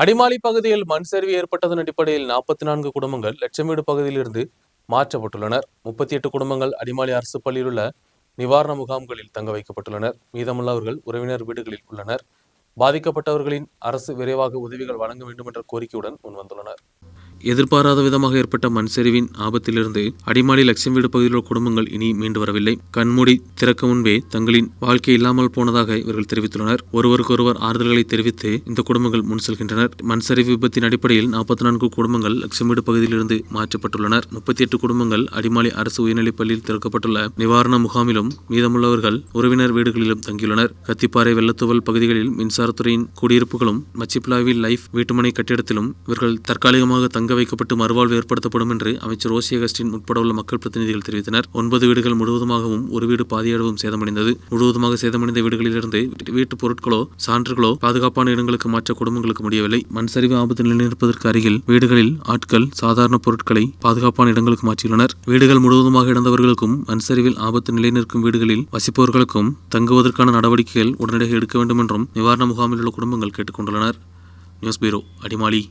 அடிமாலி பகுதியில் மண் சரிவு ஏற்பட்டதன் அடிப்படையில் நாற்பத்தி நான்கு குடும்பங்கள் லட்சமீடு பகுதியிலிருந்து மாற்றப்பட்டுள்ளனர். முப்பத்தி எட்டு குடும்பங்கள் அடிமாலி அரசு பள்ளியில் உள்ள நிவாரண முகாம்களில் தங்க வைக்கப்பட்டுள்ளனர். மீதமுள்ளவர்கள் உறவினர் வீடுகளில் உள்ளனர். பாதிக்கப்பட்டவர்களின் அரசு விரைவாக உதவிகள் வழங்க வேண்டும் என்ற கோரிக்கையுடன் முன்வந்துள்ளனர். எதிர்பாராத விதமாக ஏற்பட்ட மண் சரிவின் ஆபத்திலிருந்து அடிமாலி லட்சம் வீடு பகுதியில் உள்ள குடும்பங்கள் இனி மீண்டு வரவில்லை. கண்மூடி திறக்க முன்பே தங்களின் வாழ்க்கை இல்லாமல் போனதாக இவர்கள் தெரிவித்துள்ளனர். ஒருவருக்கொருவர் ஆறுதல்களை தெரிவித்து இந்த குடும்பங்கள் முன் செல்கின்றனர். மண் சரிவு விபத்தின் அடிப்படையில் நாற்பத்தி நான்கு குடும்பங்கள் லட்சம் வீடு பகுதியிலிருந்து மாற்றப்பட்டுள்ளனர். முப்பத்தி எட்டு குடும்பங்கள் அடிமாலி அரசு உயர்நிலைப் பள்ளியில் திறக்கப்பட்டுள்ள நிவாரண முகாமிலும் மீதமுள்ளவர்கள் உறவினர் வீடுகளிலும் தங்கியுள்ளனர். கத்திப்பாறை வெள்ளத்துவல் பகுதிகளில் மின்சாரத்துறையின் குடியிருப்புகளும் மச்சிப்லாவில் லைஃப் வீட்டுமனை கட்டிடத்திலும் இவர்கள் தற்காலிகமாக தங்க வைக்கப்பட்டு மறுவாழ்வு ஏற்படுத்தப்படும் என்று அமைச்சர் ரோசி அகஸ்டின் உட்பட உள்ள மக்கள் பிரதிநிதிகள் தெரிவித்தனர். ஒன்பது வீடுகள் முழுவதுமாகவும் ஒரு வீடு பாதியளவும் சேதமடைந்தது. முழுவதுமாக சேதமடைந்த வீடுகளிலிருந்து வீட்டுப் பொருட்களோ சான்றுகளோ பாதுகாப்பான இடங்களுக்கு மாற்ற குடும்பங்களுக்கு முடியவில்லை. மண் சரிவு ஆபத்து நிலைநிற்பதற்கு அருகில் வீடுகளில் ஆட்கள் சாதாரண பொருட்களை பாதுகாப்பான இடங்களுக்கு மாற்றியுள்ளனர். வீடுகள் முழுவதுமாக இழந்தவர்களுக்கும் மண் சரிவில் ஆபத்து நிலைநிற்கும் வீடுகளில் வசிப்பவர்களுக்கும் தங்குவதற்கான நடவடிக்கைகள் உடனடியாக எடுக்க வேண்டும் என்றும் நிவாரண முகாமில் உள்ள குடும்பங்கள் கேட்டுக்கொண்டுள்ளனர் நியூஸ் பீரோ அடிமாலி.